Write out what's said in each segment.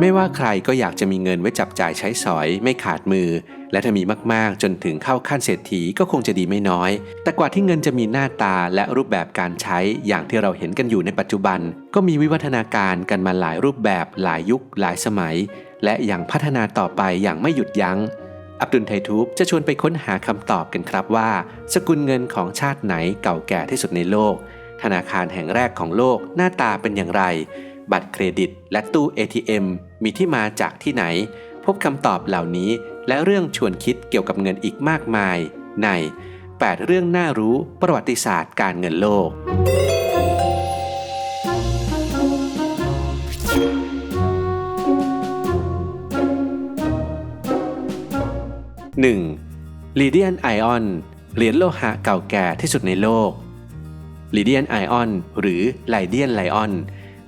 ไม่ว่าใครก็อยากจะมีเงินไว้จับจ่ายใช้สอย ไม่ขาดมือ และถ้ามีมากๆ จนถึงเข้าขั้นเศรษฐีก็คงจะดีไม่น้อย แต่กว่าที่เงินจะมีหน้าตาและรูปแบบการใช้อย่างที่เราเห็นกันอยู่ในปัจจุบัน ก็มีวิวัฒนาการกันมาหลายรูปแบบหลายยุค หลายสมัย และยังพัฒนาต่อไปอย่างไม่หยุดยัง้งอับดุลไททูบจะชวนไปค้นหาคำตอบกันครับว่า สกุลเงินของชาติไหนเก่าแก่ที่สุดในโลก ธนาคารแห่งแรกของโลกหน้าตาเป็นอย่างไร บัตรเครดิตและตู้ ATM มีที่มาจากที่ไหน พบคำตอบเหล่านี้ และเรื่องชวนคิดเกี่ยวกับเงินอีกมากมาย ใน 8 เรื่องน่ารู้ประวัติศาสตร์การเงินโลก 1. ลีเดียนไอออนเหรียญโลหะเก่าแก่ที่สุดในโลกลีเดียนไอออนหรือไลเดียนไลออน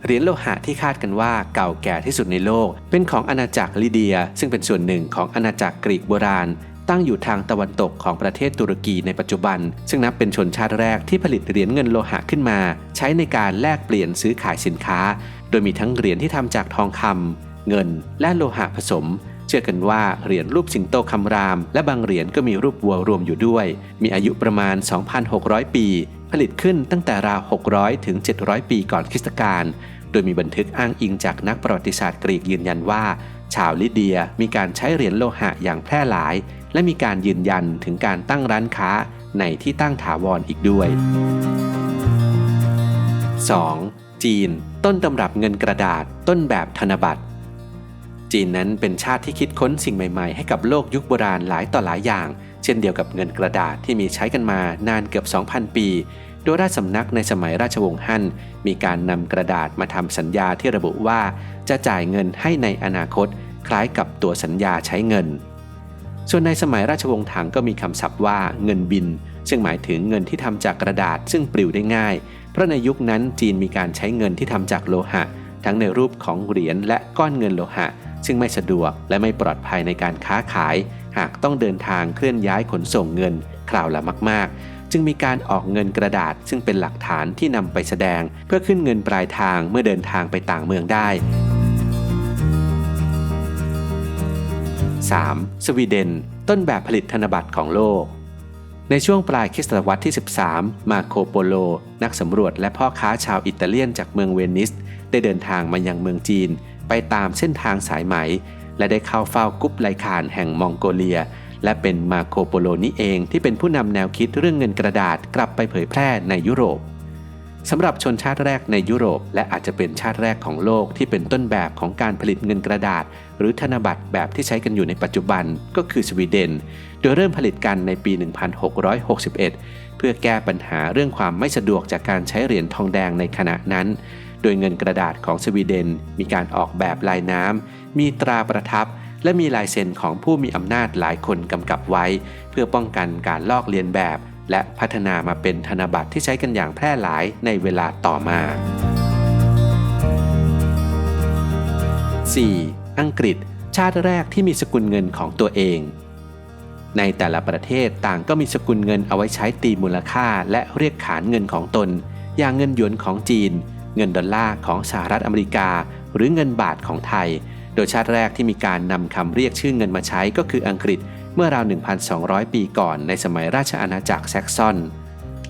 เหรียญโลหะที่คาดกันว่าเก่าแก่ที่สุดในโลก เป็นของอาณาจักรลิเดีย ซึ่งเป็นส่วนหนึ่งของอาณาจักรกรีกโบราณ ตั้งอยู่ทางตะวันตกของประเทศตุรกีในปัจจุบัน ซึ่งนับเป็นชนชาติแรกที่ผลิตเหรียญเงินโลหะขึ้นมา ใช้ในการแลกเปลี่ยนซื้อขายสินค้า โดยมีทั้งเหรียญที่ทำจากทองคำเงินและโลหะผสม เชื่อกันว่าเหรียญรูปสิงโตคำราม และบางเหรียญก็มีรูปวัวรวมอยู่ด้วย มีอายุประมาณ 2,600 ปี ผลิตขึ้นตั้งแต่ราว 600 ถึง 700 ปีก่อนคริสตกาลโดยมีบันทึกอ้างอิงจากนักประวัติศาสตร์กรีกยืนยันว่า ชาวลิเดียมีการใช้เหรียญโลหะอย่างแพร่หลาย และมีการยืนยันถึงการตั้งร้านค้าในที่ตั้งถาวรออีกด้วย 2. จีน ต้นตำรับเงินกระดาษ ต้นแบบธนบัตร จีนนั้นเป็นชาติที่คิดค้นสิ่งใหม่ๆ ให้กับโลกยุคโบราณหลายต่อหลายอย่าง เช่นเดียวกับเงินกระดาษที่มีใช้กันมานานเกือบ 2,000 ปี โดยราชสำนักในสมัยราชวงศ์ฮั่นมีการนำกระดาษมาทำสัญญาที่ระบุว่า จะจ่ายเงินให้ในอนาคต คล้ายกับตัวสัญญาใช้เงิน ส่วนในสมัยราชวงศ์ถังก็มีคำศัพท์ว่าเงินบิน ซึ่งหมายถึงเงินที่ทำจากกระดาษซึ่งปลิวได้ง่าย เพราะในยุคนั้นจีนมีการใช้เงินที่ทำจากโลหะ ทั้งในรูปของเหรียญและก้อนเงินโลหะ ซึ่งไม่สะดวกและไม่ปลอดภัยในการค้าขาย หากต้องเดินทางเคลื่อนย้ายขนส่งเงินคราวละมาก ๆ จึงมีการออกเงินกระดาษ ซึ่งเป็นหลักฐานที่นำไปแสดง เพื่อขึ้นเงินปลายทางเมื่อเดินทางไปต่างเมืองได้ 3. สวีเดน ต้นแบบผลิตธนบัตรของโลก ในช่วงปลายคริสตศตวรรษที่ 13 มาโคโปโล นักสำรวจและพ่อค้าชาวอิตาเลียนจากเมืองเวนิส ได้เดินทางมายังเมืองจีน ไปตามเส้นทางสายไหม และได้เข้าเฝ้ากุ๊ปไลคานแห่งมองโกเลีย และเป็นมาโคโปโลนี้เองที่เป็นผู้นำแนวคิดเรื่องเงินกระดาษกลับไปเผยแพร่ในยุโรปสำหรับชนชาติแรกในยุโรป และอาจจะเป็นชาติแรกของโลกที่เป็นต้นแบบของการผลิตเงินกระดาษ หรือธนบัตรแบบที่ใช้กันอยู่ในปัจจุบันก็คือสวีเดน โดยเริ่มผลิตกันในปี 1661 เพื่อแก้ปัญหาเรื่องความไม่สะดวกจากการใช้เหรียญทองแดงในขณะนั้น โดยเงินกระดาษของสวีเดน มีการออกแบบลายน้ำ มีตราประทับ และมีลายเซ็นของผู้มีอำนาจหลายคนกำกับไว้ เพื่อป้องกันการลอกเลียนแบบ และพัฒนามาเป็นธนบัตรที่ใช้กันอย่างแพร่หลายในเวลาต่อมา 4. อังกฤษ ชาติแรกที่มีสกุลเงินของตัวเองในแต่ละประเทศต่างก็มีสกุลเงินเอาไว้ใช้ตีมูลค่าและเรียกขานเงินของตน อย่างเงินหยวนของจีน เงินดอลลาร์ของสหรัฐอเมริกา หรือเงินบาทของไทย โดยชาติแรกที่มีการนำคำเรียกชื่อเงินมาใช้ก็คืออังกฤษเมื่อราว 1,200 ปีก่อนในสมัยราชอาณาจักรแซกซอน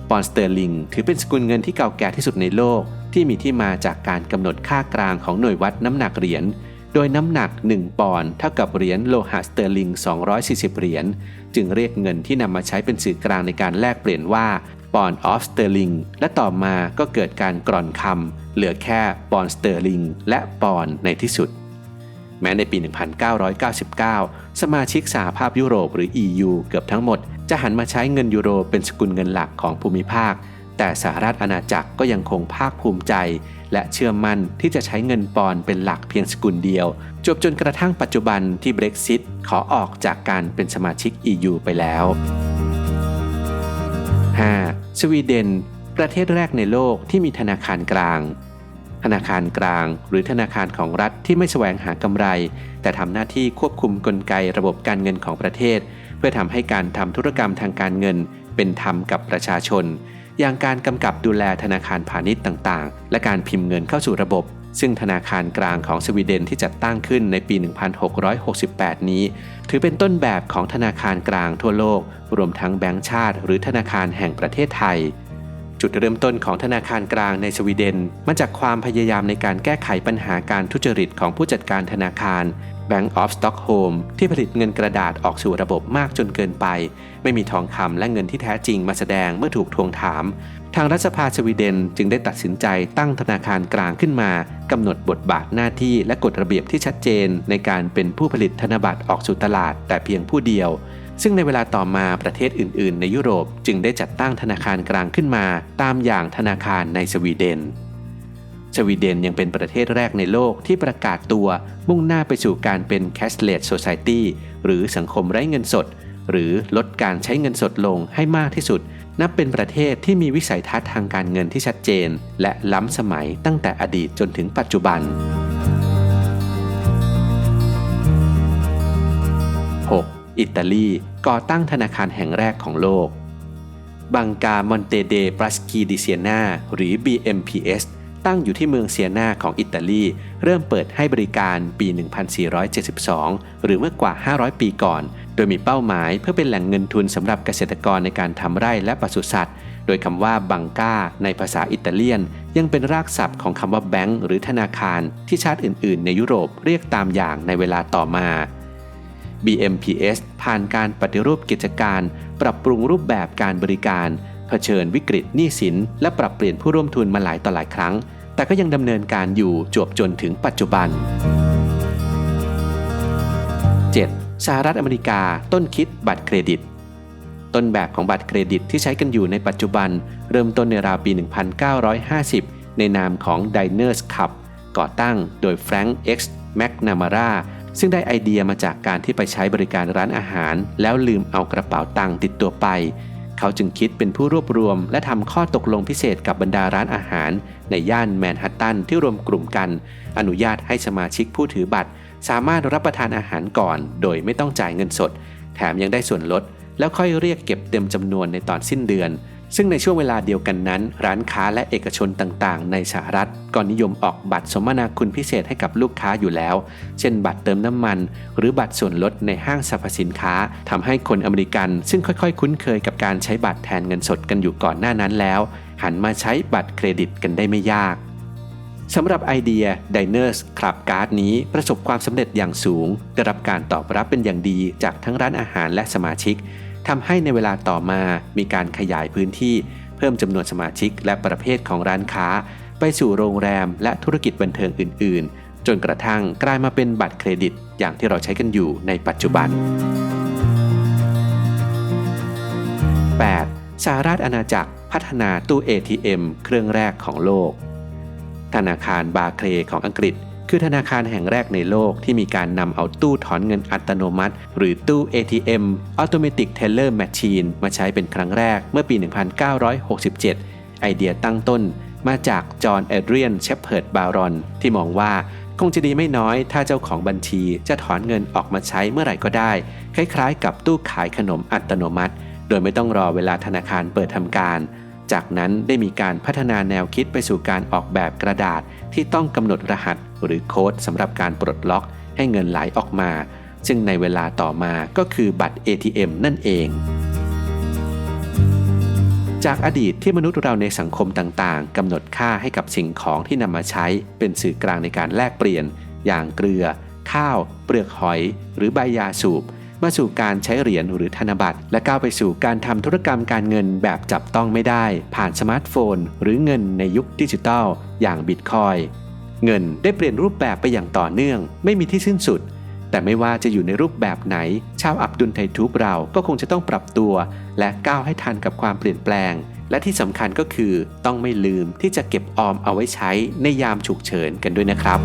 ปอนสเตอร์ลิงถือเป็นสกุลเงินที่เก่าแก่ที่สุดในโลก ที่มีที่มาจากการกำหนดค่ากลางของหน่วยวัดน้ำหนักเหรียญโดยน้ำหนัก 1 ปอนด์เท่ากับเหรียญโลหะสเตอร์ลิง 240 เหรียญ จึงเรียกเงินที่นำมาใช้เป็นสื่อกลางในการแลกเปลี่ยนว่า ปอนด์ออฟสเตอร์ลิงและต่อมาก็เกิดการกร่อนคำเหลือแค่ปอนด์สเตอร์ลิงและปอนด์ในที่สุด แม้ในปี 1999 สมาชิกสหภาพยุโรปหรือ EU เกือบทั้งหมด จะหันมาใช้เงินยูโรเป็นสกุลเงินหลักของภูมิภาค แต่สหรัฐอาณาจักรก็ยังคงภาคภูมิใจ และเชื่อมั่นที่จะใช้เงินปอนด์เป็นหลักเพียงสกุลเดียว จบจนกระทั่งปัจจุบันที่ Brexit ขอออกจากการเป็นสมาชิก EU ไปแล้ว 5. สวีเดน ประเทศแรกในโลกที่มีธนาคารกลาง ธนาคารกลาง หรือธนาคารของรัฐที่ไม่แสวงหากำไร แต่ทำหน้าที่ควบคุมกลไกระบบการเงินของประเทศ เพื่อทำให้การทำธุรกรรมทางการเงิน เป็นธรรมกับประชาชน อย่างการกำกับดูแลธนาคารพาณิชย์ต่างๆ และการพิมพ์เงินเข้าสู่ระบบ ซึ่งธนาคารกลางของสวีเดนที่จัดตั้งขึ้นในปี 1668 นี้ ถือเป็นต้นแบบของธนาคารกลางทั่วโลก รวมทั้งแบงก์ชาติ หรือธนาคารแห่งประเทศไทย จุดเริ่มต้นของธนาคารกลางในสวีเดน มาจากความพยายามในการแก้ไขปัญหาการทุจริตของผู้จัดการธนาคาร Bank of Stockholm ที่ผลิตเงินกระดาษออกสู่ระบบมากจนเกินไป ไม่มีทองคำและเงินที่แท้จริงมาแสดงเมื่อถูกทวงถาม ทางรัฐสภาสวีเดนจึงได้ตัดสินใจตั้งธนาคารกลางขึ้นมากำหนดบทบาทหน้าที่และกฎระเบียบที่ชัดเจนในการเป็นผู้ผลิตธนบัตรออกสู่ตลาดแต่เพียงผู้เดียว ซึ่งในเวลาต่อมาประเทศอื่น ๆ ในยุโรปจึงได้จัดตั้งธนาคารกลางขึ้นมาตามอย่างธนาคารในสวีเดน สวีเดนยังเป็นประเทศแรกในโลกที่ประกาศตัวมุ่งหน้าไปสู่การเป็น cashless society หรือสังคมไร้เงินสด หรือลดการใช้เงินสดลงให้มากที่สุด นับเป็นประเทศที่มีวิสัยทัศน์ทางการเงินที่ชัดเจน และล้ำสมัยตั้งแต่อดีตจนถึงปัจจุบัน 6. อิตาลีก่อตั้งธนาคารแห่งแรกของโลก บังกามอนเตเดปรัสกีดิเซียนาหรือ BMPS ตั้งอยู่ที่เมืองเซียนาของอิตาลี เริ่มเปิดให้บริการปี 1472 หรือเมื่อกว่า 500 ปีก่อน ดยมีเป้าหมายเพื่อเป็นแหล่งเงินทุนสำหรับเกษตรกรในการทำไร่และปศุสัตว์ โดยคำว่าบังกาในภาษาอิตาเลียน ยังเป็นรากศัพท์ของคำว่าแบงก์หรือธนาคาร ที่ชาติอื่น ๆ ในยุโรปเรียกตามอย่างในเวลาต่อมา BMPS ผ่านการปฏิรูปกิจการ ปรับปรุงรูปแบบการบริการ เผชิญวิกฤตหนี้สิน และปรับเปลี่ยนผู้ร่วมทุนมาหลายต่อหลายครั้ง แต่ก็ยังดำเนินการอยู่จวบจนถึงปัจจุบัน 7. สหรัฐอเมริกาต้นคิดบัตรเครดิต ต้นแบบของบัตรเครดิตที่ใช้กันอยู่ในปัจจุบัน เริ่มต้นในราวปี 1950 ในนามของ Diners Club ก่อตั้งโดย Frank X McNamara ซึ่งได้ไอเดียมาจากการที่ไปใช้บริการร้านอาหาร แล้วลืมเอากระเป๋าตังค์ติดตัวไป เขาจึงคิดเป็นผู้รวบรวม และทำข้อตกลงพิเศษกับบรรดาร้านอาหาร ในย่านแมนฮัตตันที่รวมกลุ่มกัน อนุญาตให้สมาชิกผู้ถือบัตร สามารถรับประทานอาหารก่อน โดยไม่ต้องจ่ายเงินสด แถมยังได้ส่วนลด แล้วค่อยเรียกเก็บเต็มจำนวนในตอนสิ้นเดือน ซึ่งในช่วงเวลาเดียวกันนั้น ร้านค้าและเอกชนต่างๆ ในสหรัฐก็นิยมออกบัตรสมนาคุณพิเศษให้กับลูกค้าอยู่แล้ว เช่น บัตรเติมน้ำมัน หรือบัตรส่วนลดในห้างสรรพสินค้าทำให้คนอเมริกัน ซึ่งค่อยๆ คุ้นเคยกับการใช้บัตรแทนเงินสดกันอยู่ก่อนหน้านั้นแล้ว หันมาใช้บัตรเครดิตกันได้ไม่ยาก สำหรับไอเดีย Diners Club Card นี้ประสบความสำเร็จอย่างสูง ได้รับการตอบรับเป็นอย่างดีจากทั้งร้านอาหารและสมาชิกทำให้ในเวลาต่อมามีการขยายพื้นที่ เพิ่มจำนวนสมาชิกและประเภทของร้านค้า ไปสู่โรงแรมและธุรกิจบันเทิงอื่น ๆ จนกระทั่งกลายมาเป็นบัตรเครดิต อย่างที่เราใช้กันอยู่ในปัจจุบัน 8. สหรัฐอาณาจักรพัฒนาตู้ ATM เครื่องแรกของโลก ธนาคารบาเคลของอังกฤษ คือธนาคารแห่งแรกในโลกที่มีการนำเอาตู้ถอนเงินอัตโนมัติ หรือตู้ ATM Automatic Teller Machine มาใช้เป็นครั้งแรกเมื่อปี 1967 ไอเดียตั้งต้นมาจากจอห์นเอเดรียนเชฟเพิร์ดบารอนที่มองว่าคงจะดีไม่น้อยถ้าเจ้าของบัญชีจะถอนเงินออกมาใช้เมื่อไหร่ก็ได้ คล้ายๆ กับตู้ขายขนมอัตโนมัติ โดยไม่ต้องรอเวลาธนาคารเปิดทำการ จากนั้นได้มีการพัฒนาแนวคิดไปสู่การออกแบบกระดาษที่ต้องกำหนดรหัสหรือโค้ดสำหรับการปลดล็อกให้เงินไหลออกมา ซึ่งในเวลาต่อมาก็คือบัตร ATM นั่นเอง จากอดีตที่มนุษย์เราในสังคมต่างๆกำหนดค่าให้กับสิ่งของที่นำมาใช้เป็นสื่อกลางในการแลกเปลี่ยน อย่างเกลือ ข้าว เปลือกหอย หรือใบยาสูบ มาสู่การใช้เหรียญหรือธนบัตร และก้าวไปสู่การทำธุรกรรมการเงินแบบจับต้องไม่ได้ ผ่านสมาร์ทโฟน หรือเงินในยุคดิจิทัล อย่างบิตคอยเงินได้เปลี่ยนรูปแบบไปอย่างต่อเนื่อง ไม่มีที่สิ้นสุด แต่ไม่ว่าจะอยู่ในรูปแบบไหน ชาวอับดุลไททูบเราก็คงจะต้องปรับตัว และก้าวให้ทันกับความเปลี่ยนแปลง และที่สำคัญก็คือต้องไม่ลืมที่จะเก็บออมเอาไว้ใช้ในยามฉุกเฉินกันด้วยนะครับ